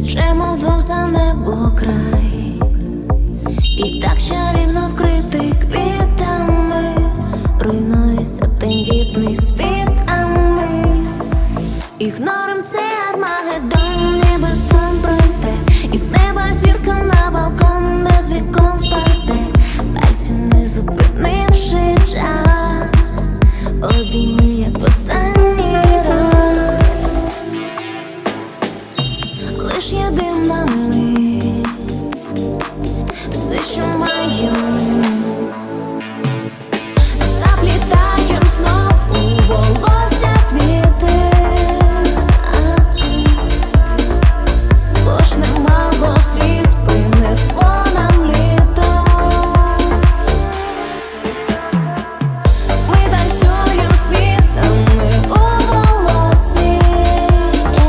Течемо вдвох за небо край, і так чарівно вкритий квітами, руйнується тендітний спід, а ми ігноруємо лиш єдина.